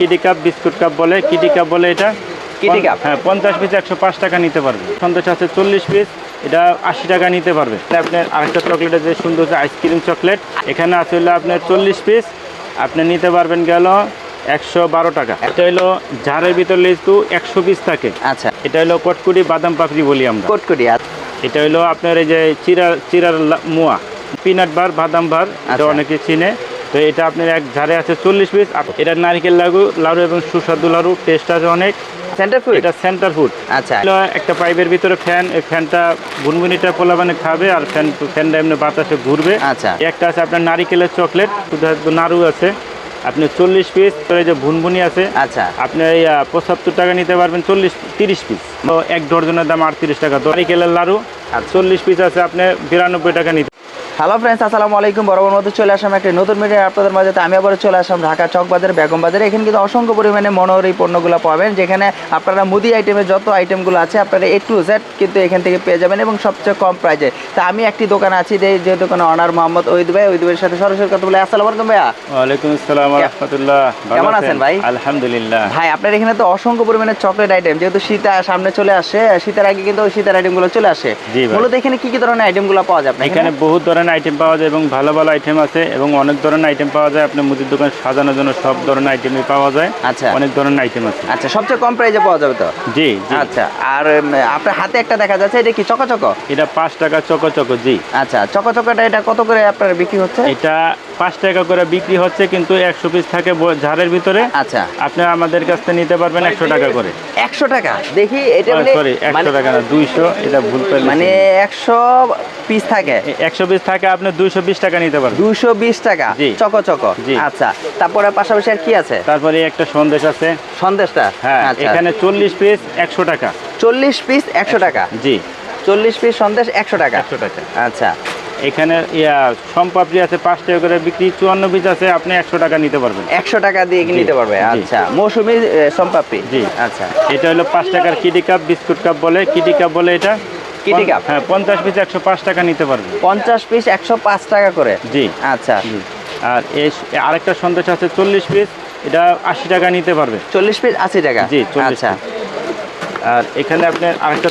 কিডি cup biscuit cup বলে কিডি cup বলে এটা। Kiddie cup? হ্যাঁ পঞ্চাশ পিস একশো পাঁচ টাকা নিতে পারবে। সন্দেশ আছে চল্লিশ পিস এটা আশি টাকা নিতে পারবে। আপনার আরেকটা চকলেটের যে সুন্দর আইসক্রিম চকলেট এখানে আছে হলো আপনার চল্লিশ পিস আপনি নিতে পারবেন গেল একশো বারো টাকা। এটা হলো ঝাড়ের ভিতর লিচু একশো পিস থাকে। আচ্ছা। এটা হলো কটকুটি বাদাম পাপড়ি বলি আমরা। কোটকুটি এটা হলো আপনার এই যে চিরা চিরার মোয়া। পিনাট বার বাদাম বার এটা আচ্ছা। অনেকে চিনে। তো এটা আপনার এক ঝাড়ে আছে চল্লিশ পিস এটা নারিকেল লাড়ু লাড়ু এবং সুস্বাদু লাড়ু টেস্ট আছে অনেক। সেন্টার ফুড এটা সেন্টার ফুড আচ্ছা। একটা পাইপের ভিতরে ফ্যান এই ফ্যানটা গুনগুনিটা পোলাবানে খাবে আর ফ্যান ফ্যানটা এমনি বাতাসে ঘুরবে। আচ্ছা। একটা আছে আপনার নারিকেলের চকলেট শুধু নাড়ু আছে। আপনি চল্লিশ পিস এই যে ভুনভুনি আছে। আচ্ছা। আপনি এই পঁচাত্তর টাকা নিতে পারবেন চল্লিশ তিরিশ পিস এক ডজনের দাম আটত্রিশ টাকা। নারিকেলের লাড়ু আর চল্লিশ পিস আছে আপনি বিরানব্বই টাকা নিতে হ্যালো ফ্রেন্ডস আসসালামু আলাইকুম। বরাবর মতো চলে আসলাম একটা নতুন মিডিয়া আপনাদের মাঝে আমি আবার চলে আসলাম ঢাকা চক বাজার। এখানে কিন্তু অসংখ্য পরিমাণে মনোহর এই পণ্যগুলো পাবেন যেখানে আপনারা মুদি আইটেমের যত আইটেমগুলো আছে আপনারা এ টু জেড কিন্তু এখান থেকে পেয়ে যাবেন এবং সবচেয়ে কম প্রাইজে তা আমি একটি দোকানে আছি যে যে দোকানে অনার মোহাম্মদ ওইদ ভাই ওইদ ভাইয়ের সাথে সরাসরি কথা বলে আসসালামু আলাইকুম ভাইয়া। ওয়ালাইকুম আসসালাম রহমতুল্লাহ কেমন আছেন ভাই? আলহামদুলিল্লাহ। ভাই আপনার এখানে তো অসংখ্য পরিমাণে চকলেট আইটেম যেহেতু শীতা সামনে চলে আসে শীতের আগে কিন্তু ওই শীতের আইটেমগুলো চলে আসে। মূলত এখানে কি কি ধরনের আইটেমগুলো পাওয়া যায় আপনার এখানে? বহুত ধরনের আইটেম পাওয়া যায় এবং ভালো ভালো আইটেম আছে এবং অনেক ধরনের আইটেম পাওয়া যায়। আপনার মুদির দোকান সাজানোর জন্য সব ধরনের আইটেমই পাওয়া যায়। আচ্ছা। অনেক ধরনের আইটেম আছে। আচ্ছা সবচেয়ে কম প্রাইজে পাওয়া যাবে তো? জি আচ্ছা আর আপনার হাতে একটা দেখা যাচ্ছে এটা কি চকো চকো এটা পাঁচ টাকা চকো চকো জি। আচ্ছা চকো চকোটা এটা কত করে আপনার বিক্রি হচ্ছে? এটা পাঁচ টাকা করে বিক্রি হচ্ছে কিন্তু একশো পিস থাকে ঝাড়ের ভিতরে। আচ্ছা। আপনি আমাদের কাছ থেকে নিতে পারবেন একশো টাকা করে। একশো টাকা? দেখি এটা সরি একশো মানে- টাকা না দুইশো এটা ভুল মানে একশো পিস থাকে। একশো পিস থাকে আপনি দুইশো বিশ টাকা নিতে পারবেন। দুশো বিশ টাকা। Choco choco. আচ্ছা তারপরে পাশাপাশি আর কি আছে? তারপরে একটা সন্দেশ আছে। সন্দেশটা? হ্যাঁ আচ্ছা। এখানে চল্লিশ পিস একশো টাকা। চল্লিশ পিস একশো টাকা? জি। চল্লিশ পিস সন্দেশ একশো টাকা? একশো টাকা। আচ্ছা। এখানে ইয়া সম্পাপড়ি আছে পাঁচ টাকা করে বিক্রি চুয়ান্ন পিস আছে আপনি একশো টাকা নিতে পারবেন। একশো টাকা দিয়ে নিতে পারবে? আচ্ছা মৌসুমি সম্পাপি জি। আচ্ছা। এটা হলো পাঁচ টাকার কিডি কাপ বিস্কুট কাপ বলে। কিডি কাপ বলে এটা। কাপ? হ্যাঁ পঞ্চাশ পিস একশো পাঁচ টাকা নিতে পঞ্চাশ পিস একশো পাঁচ টাকা করে? জি। আচ্ছা। আর আরেকটা সন্দেশ আছে চল্লিশ পিস এটা আশি টাকা নিতে পারবে। চল্লিশ পিস আশি টাকা? জি, আচ্ছা। আর এখানে আপনার আরেকটা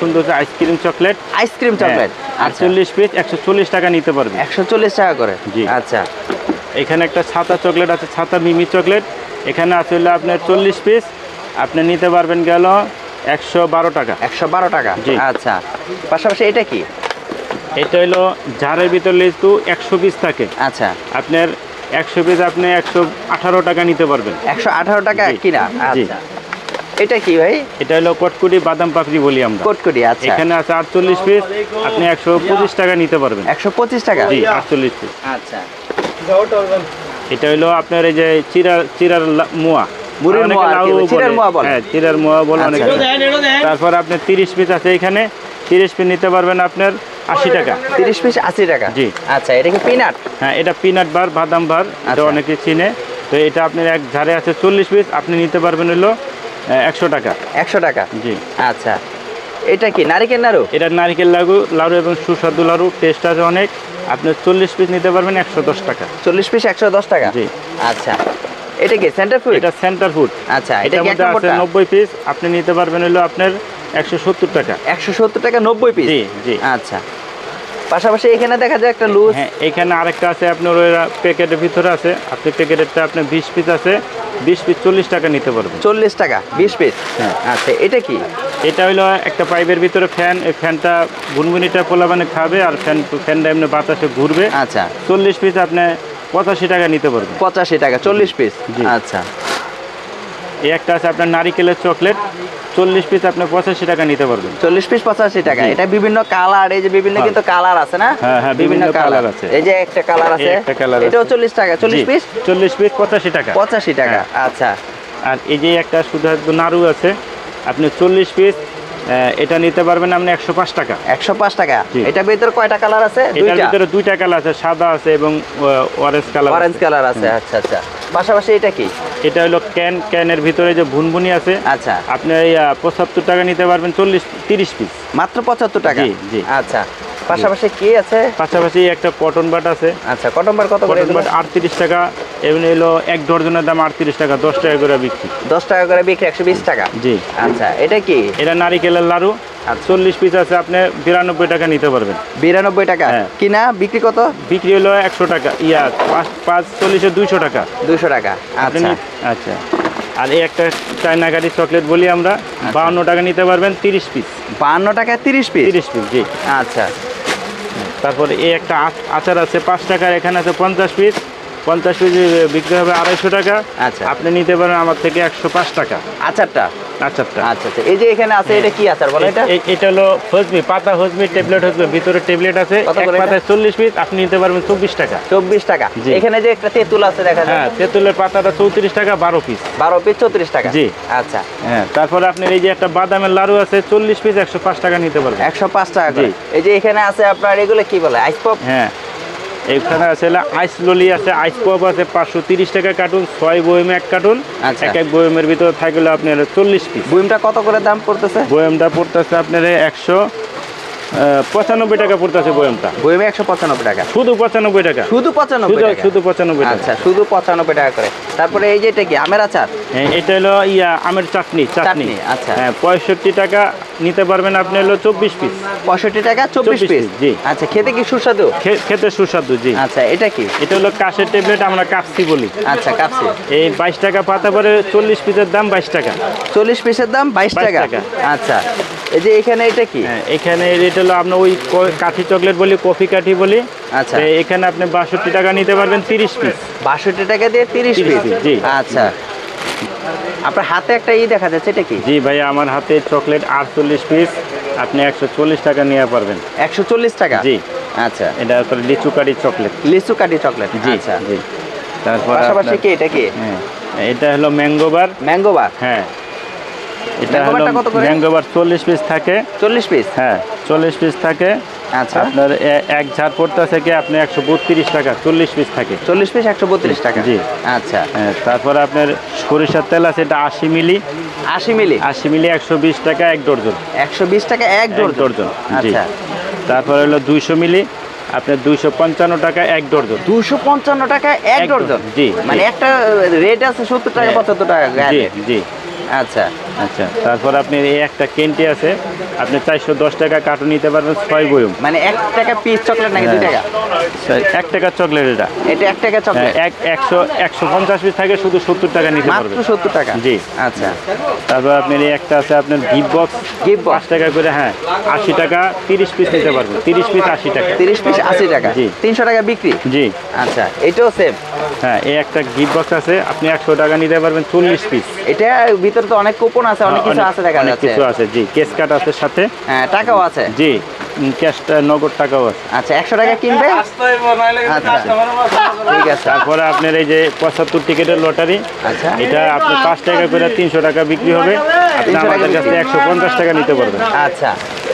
সুন্দর ice cream chocolate. Ice cream chocolate. আর আচ্ছা। চল্লিশ পিস একশো চল্লিশ টাকা নিতে পারবে। একশো চল্লিশ টাকা করে? জি। আচ্ছা। এখানে একটা ছাতা চকলেট আছে ছাতা মিমি চকলেট। এখানে আছে হলো আপনার চল্লিশ পিস। আপনি নিতে পারবেন গেল একশো বারো টাকা। একশো বারো টাকা? জি। আচ্ছা। পাশাপাশি এটা কি? এটা হলো ঝাড়ের ভিতর লিচু একশো পিস থাকে। আচ্ছা। আপনার একশো পিস আপনি একশো আঠারো টাকা নিতে পারবেন। একশো আঠারো টাকা। কিনা? আচ্ছা। এটা কি ভাই? এটা হলো কটকুটি বাদাম পাপড়ি বলি আমরা। কোটকুটি আচ্ছা। এখানে আছে আটচল্লিশ পিস আপনি একশো পঁচিশ টাকা নিতে পারবেন। একশো পঁচিশ টাকা? জি আটচল্লিশ পিস আচ্ছা। এটা হলো আপনার এই যে চিরার চিরার মোয়া। হ্যাঁ চিরার মোয়া বলে আচ্ছা, অনেকে। তারপর আপনি তিরিশ পিস আছে এখানে। তিরিশ পিস নিতে পারবেন আপনার আশি টাকা। তিরিশ পিস আশি টাকা? জি। আচ্ছা এটা কি পিনাট হ্যাঁ এটা পিনাট বার বাদাম বার এটা আচ্ছা। অনেকে চিনে। তো এটা আপনার এক ঝাড়ে আছে চল্লিশ পিস আপনি নিতে পারবেন হলো একশো টাকা। একশো টাকা? জি। আচ্ছা। এটা কি নারিকেল লাড়ু? এটা নারকেল লাড়ু লাড়ু এবং সুস্বাদু লাড়ু টেস্ট আছে অনেক। আপনি চল্লিশ পিস নিতে পারবেন একশো দশ টাকা। চল্লিশ পিস একশো দশ টাকা? জি। আচ্ছা। এটা কি সেন্টার ফুড এটা সেন্টার ফুড আচ্ছা এটা কি একটা আছে মোটা নব্বই পিস আপনি নিতে পারবেন হলো আপনার একশো সত্তর টাকা। একশো সত্তর টাকা নব্বই পিস জি জি। আচ্ছা। পাশাপাশি এখানে দেখা যায় একটা লুজ হ্যাঁ এখানে আরেকটা আছে আপনার ওই প্যাকেটের ভিতরে আছে। আপনি প্যাকেটেরটা আপনার বিশ পিস আছে বিশ পিস চল্লিশ টাকা নিতে পারবেন। চল্লিশ টাকা বিশ পিস হ্যাঁ। আচ্ছা এটা কি? এটা হলো একটা পাইপের ভিতরে ফ্যান এই ফ্যানটা গুনগুনিটা পোলাবানে খাবে আর ফ্যান ফ্যানটা এমনি বাতাসে ঘুরবে। আচ্ছা। চল্লিশ পিস আপনি পঁচাশি টাকা নিতে পারবেন পঁচাশি টাকা চল্লিশ পিস আচ্ছা। এই একটা আছে আপনার নারিকেলের চকলেট চল্লিশ পিস আপনি পঁচাশি টাকা নিতে পারবেন। চল্লিশ পিস পঁচাশি টাকা। এটা বিভিন্ন কালার এই যে বিভিন্ন হ্যাঁ। কিন্তু কালার আছে না? হ্যাঁ, হ্যাঁ, বিভিন্ন colour আছে। এই যে একটা কালার আছে। একটা colour এটাও চল্লিশ টাকা। চল্লিশ পিস চল্লিশ পিস পঁচাশি টাকা। পঁচাশি টাকা হ্যাঁ। আচ্ছা। আর এই যে একটা শুধু নাড়ু আছে আপনি চল্লিশ পিস এটা নিতে পারবেন আপনি একশো পাঁচ টাকা। একশো পাঁচ টাকা? এটা ভিতরে কয়টা কালার আছে? এটার ভিতরে দুইটা কালার আছে সাদা আছে এবং অরেঞ্জ কালার অরেঞ্জ কালার আছে আচ্ছা আচ্ছা। পাশাপাশি এটা কি? এটা হলো ক্যান ক্যানের ভিতরে যে ভুনভুনি আছে আচ্ছা। আপনি এই পঁচাত্তর টাকা নিতে পারবেন চল্লিশ তিরিশ পিস মাত্র পঁচাত্তর টাকা? জি, জি। আচ্ছা। পাশাপাশি কি আছে? পাশাপাশি একটা কটন বাট আছে। আচ্ছা কটম্বার কত করে বাট আটত্রিশ টাকা এমনি হলো এক ডজনের দাম আটত্রিশ টাকা দশ টাকা করে বিক্রি। দশ টাকা করে বিক্রি একশো বিশ টাকা? জি। আচ্ছা এটা কি? এটা নারিকেলের লাড়ু। আর চল্লিশ পিস আছে আপনি বিরানব্বই টাকা নিতে পারবেন। বিরানব্বই টাকা? হ্যাঁ। কিনা? বিক্রি কত? বিক্রি হলো একশো টাকা ইয়া পাঁচ পাঁচ চল্লিশে দুইশো টাকা। দুশো টাকা। আপনি আচ্ছা। আচ্ছা। আর এই একটা চায়না গাড়ি চকলেট বলি আমরা বাউন্ন টাকা নিতে পারবেন তিরিশ পিস বান্ন টাকা তিরিশ পিস তিরিশ পিস জি। আচ্ছা। তারপরে এই একটা আচ- আচার আছে পাঁচ টাকার এখানে আছে পঞ্চাশ পিস। পঞ্চাশ পিস বিক্রি হবে আড়াইশো টাকা। আচ্ছা। আপনি নিতে পারেন আমার থেকে একশো পাঁচ টাকা। আচারটা? আচারটা। আচ্ছা আচ্ছা। এই যে এখানে আছে এটা কি আচার এটা? এটা হলো হজমি পাতা হজমি ট্যাবলেট হজমি ভিতরে ট্যাবলেট আছে। এক পাতায় চল্লিশ পিস আপনি নিতে পারবেন চব্বিশ টাকা। চব্বিশ টাকা। এখানে যে একটা তেঁতুল আছে দেখা যায়। হ্যাঁ তেঁতুলের পাতাটা চৌত্রিশ টাকা বারো পিস। বারো পিস চৌত্রিশ টাকা। জি। আচ্ছা। হ্যাঁ তারপরে আপনার এই যে একটা বাদামের লাড়ু আছে চল্লিশ পিস একশো পাঁচ টাকা নিতে পারবেন। একশো পাঁচ টাকা এই যে এখানে আছে আপনার এগুলো কি বলে? Ice pop? হ্যাঁ। এইখানে আছে আইস ললি আছে আইস পপ আছে পাঁচশো তিরিশ টাকা কার্টুন ছয় বয়মে এক কার্টুন আচ্ছা। এক এক বয়মের ভিতরে থাকলে আপনার চল্লিশ পিস বয়মটা কত করে দাম পড়তেছে বয়মটা পড়তেছে আপনার একশো পঁচানব্বই টাকা পড়তেছে বয়মটা। বুইমে একশো পঁচানব্বই টাকা। শুধু পঁচানব্বই টাকা। শুধু পঁচানব্বই টাকা। শুধু পঁচানব্বই আচ্ছা শুধু পঁচানব্বই টাকা করে। তারপরে এই যে এটা কি আমের আচার? এটা হলো ইয়া আমের চাটনি চাটনি। আচ্ছা। হ্যাঁ পঁয়ষট্টি টাকা নিতে পারবেন আপনি হলো চব্বিশ পিস। পঁয়ষট্টি টাকা চব্বিশ পিস জি। আচ্ছা খেতে কি সুস্বাদু? খেতে সুস্বাদু জি। আচ্ছা এটা কি? এটা হলো কাশের ট্যাবলেট আমরা কাপসি বলি। আচ্ছা কাপসি। এই বাইশ টাকা পাতা পরে চল্লিশ পিসের দাম বাইশ টাকা। চল্লিশ পিসের দাম বাইশ 22 টাকা। টাকা। আচ্ছা। এই যে এখানে এটা কি? হ্যাঁ এখানে এটা হলো আপনার ওই কাঠি চকলেট বলি কফি কাঠি বলি। আচ্ছা। এখানে আপনি বাষট্টি টাকা নিতে পারবেন তিরিশ পিস বাষট্টি টাকা দিয়ে তিরিশ 30 পিস জি। আচ্ছা। আপনার হাতে একটা ই দেখা যাচ্ছে এটা কি? জি ভাই আমার হাতে চকলেট আটচল্লিশ পিস আপনি একশো চল্লিশ টাকা নিয়ে পারবেন। একশো চল্লিশ টাকা? জি। আচ্ছা। এটা করে লিচু কাঠি চকলেট। লিচু কাঠি চকলেট জি আচ্ছা। জি। তারপর পাশাপাশি কি এটা কি? হ্যাঁ এটা হলো ম্যাঙ্গোবার ম্যাঙ্গো বার? হ্যাঁ। এটা হলো? ম্যাঙ্গোবার চল্লিশ পিস থাকে। চল্লিশ পিস হ্যাঁ চল্লিশ পিস থাকে। আচ্ছা। আপনার এক ঝাড় পড়তে কি আপনি একশো বত্রিশ টাকা চল্লিশ পিস থাকে। চল্লিশ পিস একশো বত্রিশ টাকা? জি। আচ্ছা। তারপরে আপনার সরিষার তেল আছে এটা আশি মিলি। আশি মিলি? আশি মিলি একশো বিশ টাকা এক ডর্জন। একশো বিশ টাকা এক ডর্জন? আচ্ছা। তারপরে হলো দুইশো মিলি আপনার দুইশো পঞ্চান্ন টাকা এক ডর্জন। দুশো পঞ্চান্ন টাকা এক এক ডর্জন? জি, মানে একটা রেট আছে সত্তর টাকা হ্যাঁ। পঁচাত্তর টাকা জি জি। আচ্ছা। আচ্ছা তারপর আপনি এই একটা কেন্টি আছে আপনি চারশো দশ টাকা কার্টুন নিতে পারবেন ছয় বয়ম। মানে এক টাকা পিস চকলেট নাকি দুই টাকা? এক টাকার চকলেট এটা। এটা এক টাকা হ্যাঁ, চকলেট এক একশো একশো পঞ্চাশ পিস থাকে শুধু সত্তর টাকা নিতে পারবেন। সত্তর টাকা? জি। আচ্ছা। তারপর আপনার এই একটা আছে আপনার গিফট বক্স box? পাঁচ টাকা করে হ্যাঁ আশি টাকা তিরিশ পিস নিতে পারবেন। তিরিশ পিস আশি টাকা। তিরিশ পিস আশি টাকা? জি। তিনশো টাকা বিক্রি? জি। আচ্ছা এটাও সেম হ্যাঁ এই একটা গিফট বক্স আছে আপনি একশো টাকা নিতে পারবেন চল্লিশ পিস এটা ভিতরে তো অনেক কুপন আছে অনেক কিছু আছে দেখা যাচ্ছে। কিছু আছে জি কেস কাট আছে সাথে। হ্যাঁ টাকাও আছে। জি ক্যাশটা নগদ টাকাও আছে। আচ্ছা একশো টাকা কিনবে আচ্ছা ঠিক আছে। তারপরে আপনার এই যে পঁচাত্তর টিকিটের লটারি আচ্ছা। এটা আপনি পাঁচ টাকা করে তিনশো টাকা বিক্রি হবে। আপনি আমাদের কাছে। একশো পঞ্চাশ টাকা নিতে পারবেন। আচ্ছা।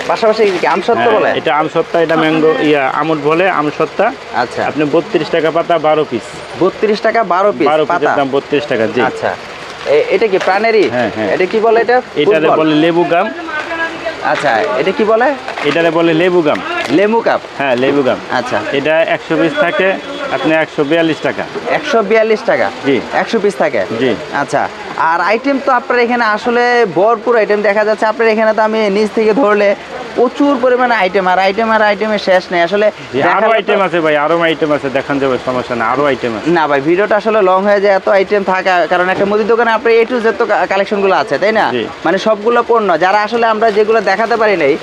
পাশাপাশি কি হ্যাঁ, বলে? এটা আমসত্তা এটা ম্যাঙ্গো ইয়া আমুট বলে আমসত্তা আচ্ছা। আপনি বত্রিশ টাকা পাতা বারো পিস বত্রিশ টাকা বারো পিস বারো পিসের দাম বত্রিশ টাকা জি। আচ্ছা। এটা কি প্রাণেরই? হ্যাঁ, হ্যাঁ। এটা কি বলে এটা? এটারে বলে লেবু গাম। আচ্ছা এটা কি বলে? এটারে বলে লেবু গাম। লেবু কাপ। হ্যাঁ লেবু গাম। আচ্ছা। এটা একশো পিস থাকে আপনি একশো বিয়াল্লিশ টাকা। একশো বিয়াল্লিশ টাকা? জি। একশো পিস থাকে? জি। আচ্ছা আর আইটেম তো আপনার এখানে আসলে ভরপুর আইটেম দেখা যাচ্ছে। আপনার এখানে তো আমি নিচ থেকে ধরলে প্রচুর পরিমাণে আইটেম আর আইটেম আর আইটেমের শেষ নেই। আসলে আরও আইটেম আছে ভাই আরও আইটেম আছে দেখান যাবে সমস্যা না আরও আইটেম আছে। না ভাই ভিডিওটা আসলে লং হয়ে যায় এত আইটেম থাকা কারণ একটা মুদির দোকানে আপনার এ টু জেড তো কালেকশনগুলো আছে তাই না। মানে সবগুলো পণ্য যারা আসলে আমরা যেগুলো দেখাতে পারি নাই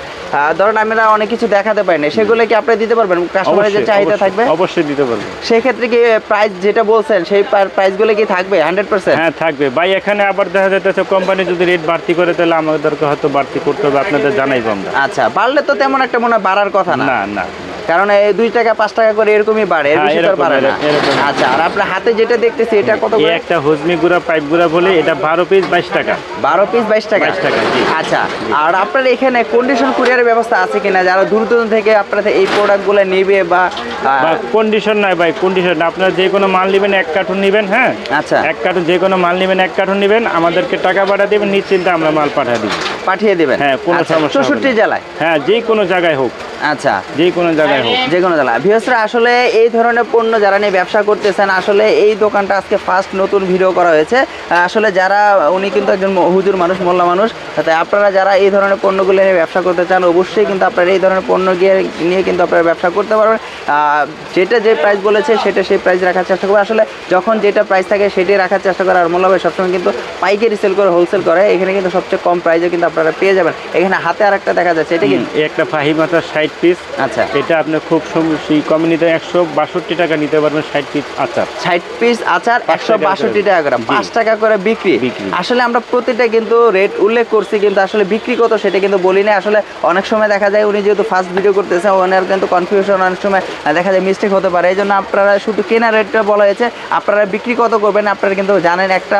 ধরুন আমরা অনেক কিছু দেখাতে পারি না সেগুলো কি আপনি দিতে পারবেন? কাস্টমারের যে চাহিদা থাকবে? অবশ্যই দিতে পারব। সেক্ষেত্রে কি প্রাইস যেটা বলছেন সেই প্রাইসগুলো কি থাকবে? হান্ড্রেড পার্সেন্ট হ্যাঁ থাকবে। ভাই এখানে আবার দেখা যাচ্ছে কোম্পানি যদি রেট বাড়তি করে তাহলে আমাদেরকে হয়তো বাড়তি করতে হবে আপনাদের জানাইবো আমরা। আচ্ছা বাড়লে তো তেমন একটা মনে হয় বাড়ার কথা না। না না। কারণ এই দুই টাকা পাঁচ টাকা করে এরকমই বাড়ে এর হ্যাঁ, বেশি তো বাড়ে না। এরকম, এরকম। আচ্ছা আর আপনার হাতে যেটা দেখতেছি এটা কত করে? একটা হজমি গুঁড়া পাইপ গুঁড়া বলে এটা বারো পিস বাইশ টাকা। বারো পিস বাইশ টাকা? 22 টাকা, আচ্ছা আর আপনার এখানে কন্ডিশন কুরিয়ারের ব্যবস্থা আছে কিনা? যারা দূর দূর থেকে আপনার এই প্রোডাক্ট প্রোডাক্টগুলো নেবে বা কন্ডিশন নাই ভাই কন্ডিশন আপনার যে কোনো মাল নেবেন এক কার্টুন নেবেন হ্যাঁ? আচ্ছা। এক কার্টুন যে কোনো মাল নেবেন এক কার্টুন নেবেন। আমাদেরকে টাকা পাঠা দেবেন নিশ্চিন্তে আমরা মাল পাঠা দিব। পাঠিয়ে দেবেন? হ্যাঁ, কোনো আচ্ছা, সমস্যা চৌষট্টি জেলায়? হ্যাঁ যে কোনো জায়গায় হোক। আচ্ছা। যে কোনো জায়গায় হোক যে কোনো জেলা ভিউসরা আসলে এই ধরনের পণ্য যারা নিয়ে ব্যবসা করতেছেন আসলে এই দোকানটা আজকে ফার্স্ট নতুন ভিডিও করা হয়েছে। আসলে যারা উনি কিন্তু একজন হুজুর মানুষ মোল্লা মানুষ। তাই আপনারা যারা এই ধরনের পণ্যগুলো নিয়ে ব্যবসা করতে চান অবশ্যই কিন্তু আপনারা এই ধরনের পণ্য গিয়ে নিয়ে কিন্তু আপনারা ব্যবসা করতে পারবেন। যেটা যে প্রাইস বলেছে সেটা সেই প্রাইস রাখার চেষ্টা করবে আসলে যখন যেটা প্রাইস থাকে সেটাই রাখার চেষ্টা করে। আর মোল্লা ভাই সবসময় কিন্তু পাইকারি সেল করে হোলসেল করে। এখানে কিন্তু সবচেয়ে কম প্রাইসে কিন্তু আপনারা পেয়ে যাবেন। এখানে হাতে আর একটা দেখা যাচ্ছে এটা কি? একটা ফাহি মাথা ষাট পিস আচ্ছা। এটা আপনি খুব কমে নিতে একশো বাষট্টি টাকা নিতে পারবেন ষাট পিস আচার। ষাট পিস আচার একশো বাষট্টি টাকা করে। পাঁচ টাকা করে বিক্রি। আসলে আমরা প্রতিটা কিন্তু রেট উল্লেখ করছি কিন্তু আসলে বিক্রি কত সেটা কিন্তু বলি না আসলে অনেক সময় দেখা যায় উনি যেহেতু ফার্স্ট ভিডিও করতেছে ওনার কিন্তু কনফিউশন অনেক সময় দেখা যায় মিস্টেক হতে পারে। এই জন্য আপনারা শুধু কেনা রেটটা বলা হয়েছে। আপনারা বিক্রি কত করবেন আপনারা কিন্তু জানেন একটা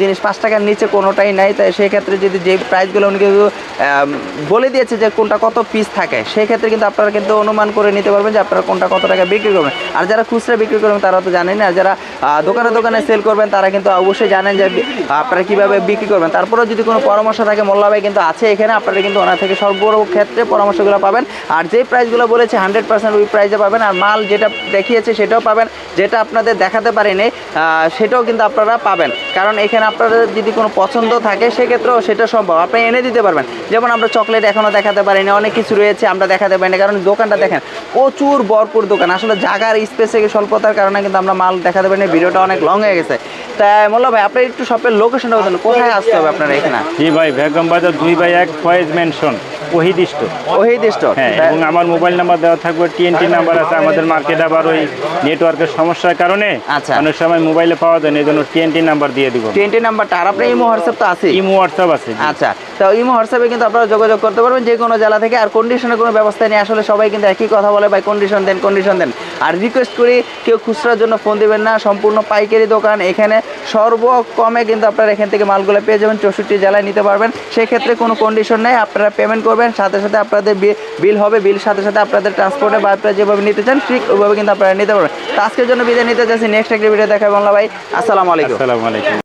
জিনিস পাঁচ টাকার নিচে কোনোটাই নাই। তাই সেই ক্ষেত্রে যদি যে প্রাইসগুলো উনি কিন্তু বলে দিয়েছে যে কোনটা কত পিস থাকে সেই ক্ষেত্রে কিন্তু আপনারা কিন্তু অনুমান করে নিতে পারবেন যে আপনারা কোনটা কত টাকা বিক্রি করবেন। আর যারা খুচরা বিক্রি করবেন, তারা তো জানেন আর যারা দোকানে দোকানে সেল করবেন, তারা কিন্তু অবশ্যই জানেন যে আপনারা কীভাবে বিক্রি করবেন। তারপরেও যদি কোনো পরামর্শ থাকে, মোল্লা ভাই কিন্তু আছে এখানে, আপনারা কিন্তু ওনার থেকে সর্বক্ষেত্রে পরামর্শগুলো পাবেন। আর যে প্রাইসগুলো বলেছে হান্ড্রেড পার্সেন্ট ওই প্রাইসে পাবেন, আর মাল যেটা দেখিয়েছে সেটাও পাবেন, যেটা আপনাদের দেখাতে পারেনি সেটাও কিন্তু আপনারা পাবেন। কারণ এখানে আপনাদের যদি কোনো পছন্দ থাকে, সেক্ষেত্রেও সেটা সম্ভব। আপনি এনে দিতে পারবেন। যেমন আমরা চকলেট এখনও দেখাতে পারিনি, অনেক কিছু রয়েছে, আমরা দেখাতে পারি না কারণ দোকানটা দেখেন প্রচুর ভরপুর দোকান। আসলে জায়গার স্পেসে স্বল্পতার কারণে কিন্তু আমরা মাল দেখাতে পারিনি ভিডিওটা অনেক লং হয়ে গেছে। তাই মোল্লা ভাই আপনি একটু শপের লোকেশনটা বলতেন কোথায় আসতে হবে আপনার এখানে? জি ভাই বেগম বাজার দুই বাই এক Foyez mansion Wahid store Wahid store হ্যাঁ এবং আমার মোবাইল নাম্বার দেওয়া থাকবে টিএনটি নাম্বার আছে আমাদের মার্কেট আবার ওই নেটওয়ার্কের সমস্যার কারণে আচ্ছা। অনেক সময় মোবাইলে পাওয়া যায় না এই জন্য টিএনটি নাম্বার দিয়ে দিব। টোয়েন্টি নাম্বারটা আর আপনার ইমো হোয়াটসঅ্যাপ তো আছে ইমো হোয়াটসঅ্যাপ আছে আচ্ছা তো ইমো হোয়াটসঅ্যাপে কিন্তু আপনারা যোগাযোগ করতে পারবেন যে কোনো জেলা থেকে আর কন্ডিশনের কোনো ব্যবস্থা নেই আসলে সবাই কিন্তু একই কথা বলে? ভাই কন্ডিশন দেন কন্ডিশন দেন। আর রিকোয়েস্ট করি, কেউ খুচরার জন্য ফোন দিবেন না। সম্পূর্ণ পাইকারি দোকান। এখানে সর্বকমে কিন্তু আপনারা এখান থেকে মালগুলো পেয়ে যাবেন। চৌষট্টি জেলায় নিতে পারবেন। সেক্ষেত্রে কোনো কন্ডিশন নেই। আপনারা পেমেন্ট করবেন। সাথে সাথে আপনাদের বিল হবে। বিল সাথে সাথে আপনাদের ট্রান্সপোর্টে বা আপনারা যেভাবে নিতে চান, ঠিক ওইভাবে কিন্তু আপনারা নিতে পারবেন। তো আজকের জন্য বিদায় নিতে চাচ্ছি। নেক্সট একটা ভিডিও দেখাবেন ভাই। আসসালামু আলাইকুম। আসসালামু আলাইকুম।